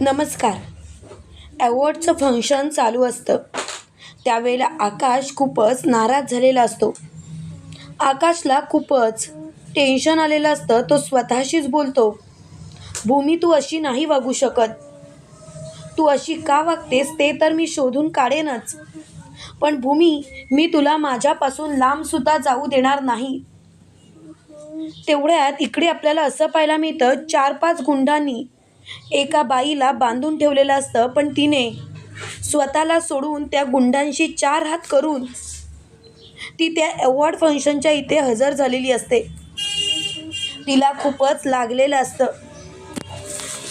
नमस्कार. ॲवॉर्डचं फंक्शन चालू असतं. त्यावेळेला आकाश खूपच नाराज झालेला असतो. आकाशला खूपच टेन्शन आलेलं असतं तो स्वतःशीच बोलतो. भूमी तू अशी नाही वागू शकत. तू अशी का वागतेस ते तर मी शोधून काढेनच. पण भूमी मी तुला माझ्यापासून लांबसुद्धा जाऊ देणार नाही. तेवढ्यात इकडे आपल्याला असं पाहायला मिळतं चार पाच गुंडांनी एका बाईला बांधून ठेवलेलं असतं पण तिने स्वतःला सोडून त्या गुंडांशी चार हात करून ती त्या अवॉर्ड फंक्शनच्या इथे हजर झालेली असते. तिला खूपच लागलेलं असतं.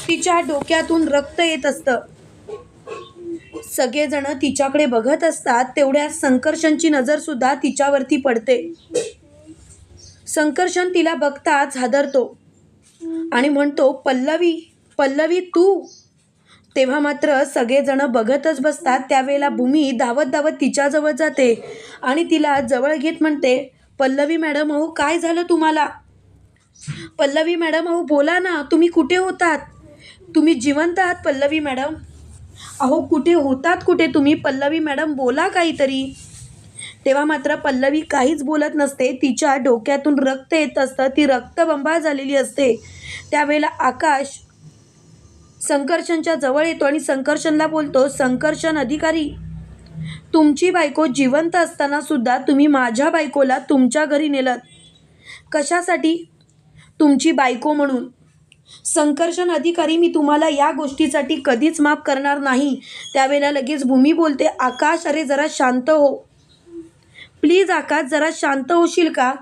तिच्या डोक्यातून रक्त येत असतं. सगळेजण तिच्याकडे बघत असतात तेवढ्या संकर्षणची नजरसुद्धा तिच्यावरती पडते. संकर्षण तिला बघताच हादरतो आणि म्हणतो पल्लवी पल्लवी तू? तेव्हा मात्र सगळेजणं बघतच बसतात. त्यावेळेला भूमी धावत धावत तिच्याजवळ जाते आणि तिला जवळ घेत म्हणते पल्लवी मॅडम अहो काय झालं तुम्हाला? पल्लवी मॅडम अहो बोला ना तुम्ही कुठे होतात? तुम्ही जिवंत आहात पल्लवी मॅडम. अहो कुठे होतात कुठे तुम्ही? पल्लवी मॅडम बोला काहीतरी. तेव्हा मात्र पल्लवी काहीच बोलत नसते. तिच्या डोक्यातून रक्त येत असतं. ती रक्तबंबाळ झालेली असते. त्यावेळेला आकाश संकर्षणच्या जवळ येतो आणि संकर्षणला बोलतो संकर्षण अधिकारी. तुमची बायको जिवंत असताना सुद्धा तुम्ही माझ्या बायकोला तुमच्या घरी नेलं कशासाठी? तुमची बायको म्हणून. संकर्षण अधिकारी मी तुम्हाला या गोष्टीसाठी कधीच माफ करणार नाही. त्यावेळेला लगेच भूमी बोलते आकाश अरे जरा शांत हो. प्लीज आकाश जरा शांत होशील का?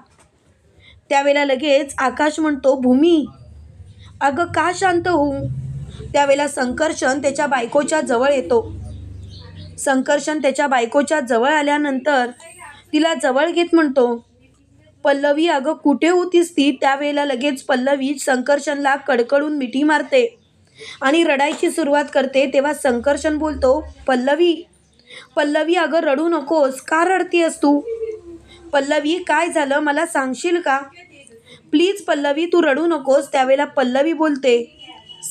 त्यावेळेला लगेच आकाश म्हणतो भूमी अगं का शांत होऊ? त्यावेळेला संकर्षण त्याच्या बायकोच्या जवळ येतो. संकर्षण त्याच्या बायकोच्या जवळ आल्यानंतर तिला जवळ घेत म्हणतो पल्लवी अगं कुठे होतीस ती? त्यावेळेला लगेच पल्लवी संकर्षणला कडकडून मिठी मारते आणि रडायची सुरुवात करते. तेव्हा संकर्षण बोलतो पल्लवी पल्लवी अगं रडू नकोस. का रडतीयस तू? पल्लवी काय झालं? मला सांगशील का? प्लीज पल्लवी तू रडू नकोस. त्यावेळेला पल्लवी बोलते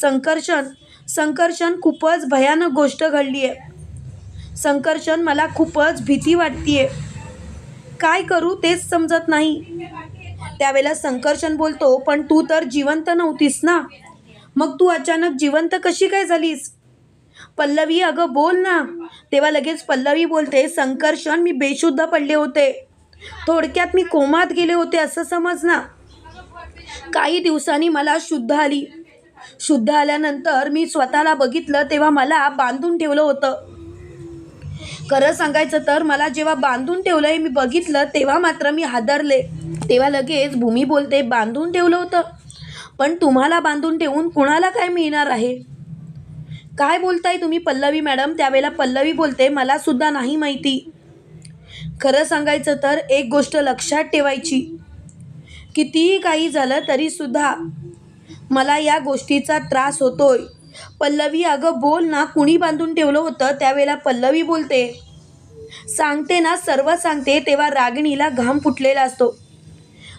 संकर्षण. संकर्षण खूपच भयानक गोष्ट घडली आहे संकर्षण मला खूपच भीती वाटतीये. काय करू तेच समजत नाही. त्यावेळेला संकर्षण बोलतो पण तू तर जिवंत नव्हतीस ना? मग तू अचानक जिवंत कशी काय झालीस? पल्लवी अगं बोल ना. तेव्हा लगेच पल्लवी बोलते संकर्षण मी बेशुद्ध पडले होते. थोडक्यात मी कोमात गेले होते असं समज ना. काही दिवसांनी मला शुद्ध आली. शुद्ध आल्यानंतर मी स्वतःला बघितलं तेव्हा मला बांधून ठेवलं होतं. खरं सांगायचं तर मला जेव्हा बांधून ठेवलं हे मी बघितलं तेव्हा मात्र मी हादरले. तेव्हा लगेच भूमी बोलते बांधून ठेवलं होतं. पण तुम्हाला बांधून ठेवून कुणाला काय मिळणार आहे? काय बोलताय तुम्ही पल्लवी मॅडम? त्यावेळेला पल्लवी बोलते मला सुद्धा नाही माहिती. खरं सांगायचं तर एक गोष्ट लक्षात ठेवायची. कितीही काही झालं तरीसुद्धा मला या गोष्टीचा त्रास होतोय. पल्लवी अगं बोल ना कुणी बांधून ठेवलं होतं त्यावेळेला पल्लवी बोलते. सांगते ना सर्व सांगते तेव्हा रागिणीला घाम फुटलेला असतो.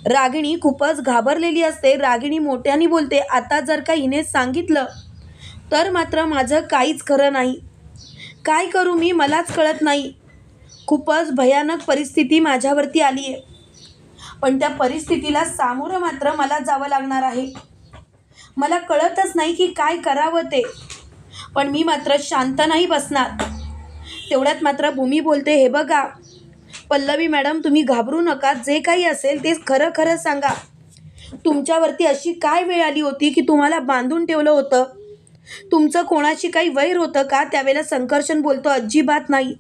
रागिणी खूपच घाबरलेली असते. रागिणी मोठ्याने बोलते आता जर का हिने सांगितलं तर मात्र माझं काहीच खरं नाही. काय करू मी मलाच कळत नाही. खूपच भयानक परिस्थिती माझ्यावरती आली आहे पण त्या परिस्थितीला सामोरं मात्र मला जावं लागणार आहे. मला कळतच नाही की काय करावं ते. पण मी मात्र शांत नाही बसणार. तेवढ्यात मात्र भूमी बोलते हे बघा पल्लवी मॅडम तुम्ही घाबरू नका. जे काही असेल ते खरं खरं सांगा. तुमच्यावरती अशी काय वेळ आली होती की तुम्हाला बांधून ठेवलं होतं? तुमचं कोणाशी काही वैर होतं का? त्यावेळेला संकर्षण बोलतो अजिबात नाही.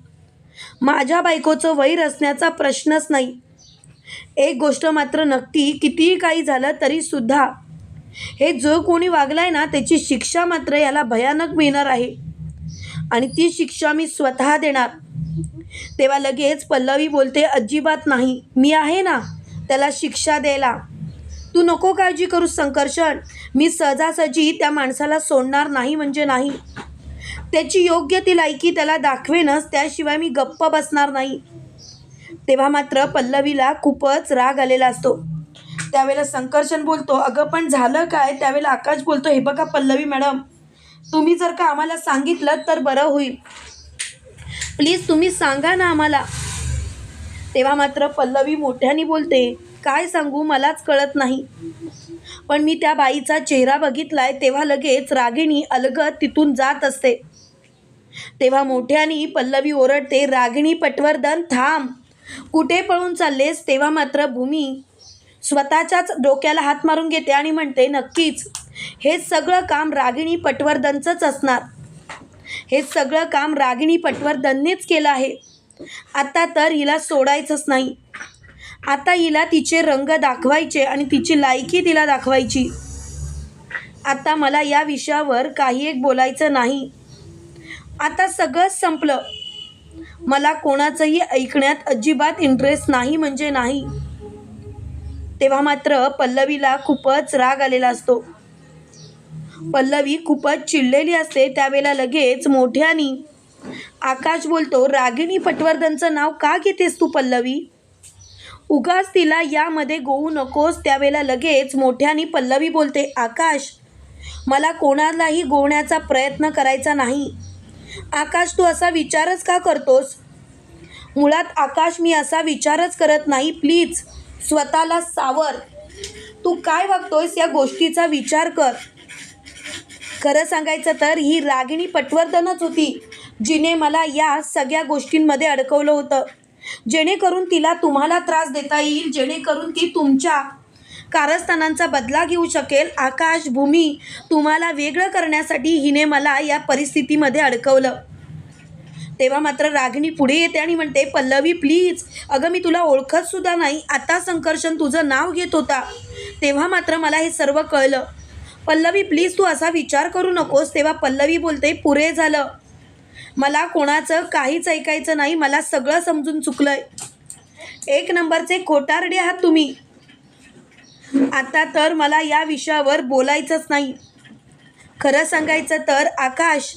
माझ्या बायकोचं वैर असण्याचा प्रश्नच नाही. एक गोष्ट मात्र नक्की कितीही काही झालं तरीसुद्धा हे जो कोणी वागलाय ना त्याची शिक्षा मात्र याला भयानक मिळणार आहे. आणि ती शिक्षा मी स्वतः देणार. तेव्हा लगेच पल्लवी बोलते अजिबात नाही मी आहे ना त्याला शिक्षा द्यायला. तू नको काळजी करू संकर्षण. मी सहजासहजी त्या माणसाला सोडणार नाही म्हणजे नाही. त्याची योग्य ती लायकी त्याला दाखवेनच त्याशिवाय मी गप्प बसणार नाही. तेव्हा मात्र पल्लवीला खूपच राग आलेला असतो. त्यावेळेला संकर्षण बोलतो अगं पण झालं काय? त्यावेळेला आकाश बोलतो हे बघा पल्लवी मॅडम तुम्ही जर का आम्हाला सांगितलं तर बरं होईल. प्लीज तुम्ही सांगा ना आम्हाला. तेव्हा मात्र पल्लवी मोठ्याने बोलते काय सांगू मलाच कळत नाही. पण मी त्या बाईचा चेहरा बघितलाय तेव्हा लगेच रागिणी अलगद तिथून जात असते. तेव्हा मोठ्याने पल्लवी ओरडते रागिणी पटवर्धन थांब. कुठे पळून चाललेस? तेव्हा मात्र भूमी स्वतःच्याच डोक्याला हात मारून घेते आणि म्हणते नक्कीच. हे सगळं काम रागिणी पटवर्धनचंच असणार. हे सगळं काम रागिणी पटवर्धननेच केलं आहे. आता तर हिला सोडायचंच नाही. आता हिला तिचे रंग दाखवायचे आणि तिची लायकी तिला दाखवायची. आता मला या विषयावर काही एक बोलायचं नाही. आता सगळंच संपलं. मला कोणाचंही ऐकण्यात अजिबात इंटरेस्ट नाही म्हणजे नाही. तेव्हा मात्र पल्लवीला खूपच राग आलेला असतो. पल्लवी खूपच चिडलेली असते त्यावेळेला लगेच मोठ्यानी आकाश बोलतो रागिणी पटवर्धनचं नाव का घेतेस तू पल्लवी? उगाच तिला यामध्ये गोवू नकोस. त्यावेळेला लगेच मोठ्यानी पल्लवी बोलते आकाश मला कोणालाही गोवण्याचा प्रयत्न करायचा नाही. आकाश तू असा विचारच का करतोस? मुळात आकाश मी असा विचारच करत नाही प्लीज. स्वतःला सावर. तू काय वागतोयस या गोष्टीचा विचार कर. खरं सांगायचं तर ही रागिणी पटवर्धनच होती जिने मला या सगळ्या गोष्टींमध्ये अडकवलं होतं. जेणेकरून तिला तुम्हाला त्रास देता येईल जेणेकरून ती तुमच्या कारस्थानांचा बदला घेऊ शकेल. आकाश भूमी तुम्हाला वेगळं करण्यासाठी हिने मला या परिस्थितीमध्ये अडकवलं. तेव्हा मात्र रागिणी पुढे येते आणि म्हणते पल्लवी प्लीज अगं मी तुला ओळखत सुद्धा नाही. आता संकर्षण तुझं नाव घेत होता. तेव्हा मात्र मला हे सर्व कळलं. पल्लवी प्लीज तू असा विचार करू नकोस. तेव्हा पल्लवी बोलते पुरे झालं. मला कोणाचं काहीच ऐकायचं नाही. मला सगळं समजून चुकलंय. एक नंबरचे खोटारडे आहात तुम्ही. आता तर मला या विषयावर बोलायचंच नाही. खरं सांगायचं तर आकाश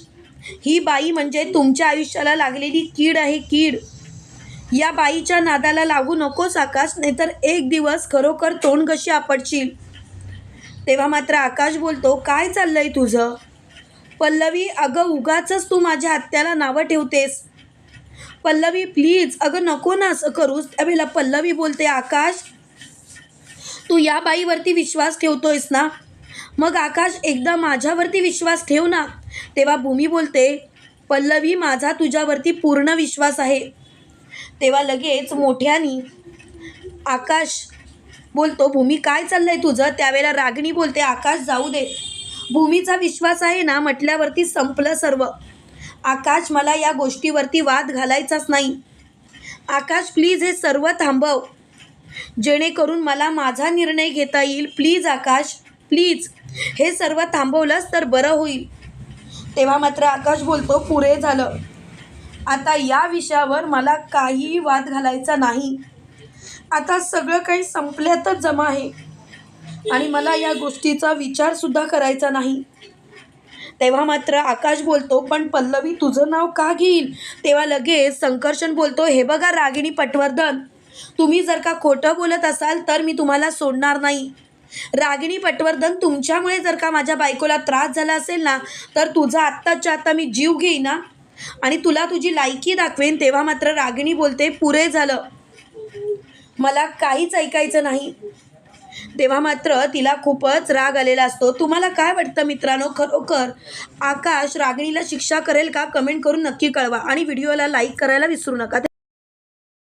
ही बाई म्हणजे तुमच्या आयुष्याला लागलेली कीड आहे कीड. या बाईच्या नादाला लागू नकोस आकाश नाहीतर एक दिवस खरोखर तोंड कशी आपटशील? तेव्हा मात्र आकाश बोलतो काय चाललंय तुझं? पल्लवी अगं उगाचच तू माझ्या हत्याला नावं ठेवतेस. पल्लवी प्लीज अगं नको ना असं करूस. त्यावेळेला पल्लवी बोलते आकाश तू या बाईवरती विश्वास ठेवतोयस ना? मग आकाश एकदा माझ्यावरती विश्वास ठेव ना. तेव्हा भूमी बोलते पल्लवी माझा तुझ्यावरती पूर्ण विश्वास आहे. तेव्हा लगेच मोठ्यानी आकाश बोलतो भूमी काय चाललंय तुझं? त्यावेळेला रागिणी बोलते आकाश जाऊ दे. भूमीचा विश्वास आहे ना म्हटल्यावरती संपलं सर्व. आकाश मला या गोष्टीवरती वाद घालायचाच नाही. आकाश प्लीज हे सर्व थांबव. जेणेकरून मला माझा निर्णय घेता येईल. प्लीज आकाश प्लीज हे सर्व थांबवलंच तर बरं होईल. तेव्हा मात्र आकाश बोलतो पुरे झालं. आता या विषयावर मला काहीही वाद घालायचा नाही. आता सगळं काही संपल्यातच जमा आहे. आणि मला या गोष्टीचा विचारसुद्धा करायचा नाही. तेव्हा मात्र आकाश बोलतो पण पल्लवी तुझं नाव का घेईल तेव्हा लगेच संकर्षण बोलतो हे बघा रागिणी पटवर्धन तुम्ही जर का खोटं बोलत असाल तर मी तुम्हाला सोडणार नाही. रागिणी पटवर्धन तुमच्यामुळे जर का माझ्या बायकोला त्रास झाला असेल ना तर तुझा आत्ताच्या आत्ता मी जीव घेईन ना आणि तुला तुझी लायकी दाखवेन तेव्हा मात्र रागिणी बोलते पुरे झालं. मला काहीच ऐकायचं नाही. तेव्हा मात्र तिला खूपच राग आलेला असतो. तुम्हाला काय वाटतं मित्रांनो? खरोखर आकाश रागिणीला शिक्षा करेल का? कमेंट करून नक्की कळवा आणि व्हिडिओला लाईक करायला विसरू नका.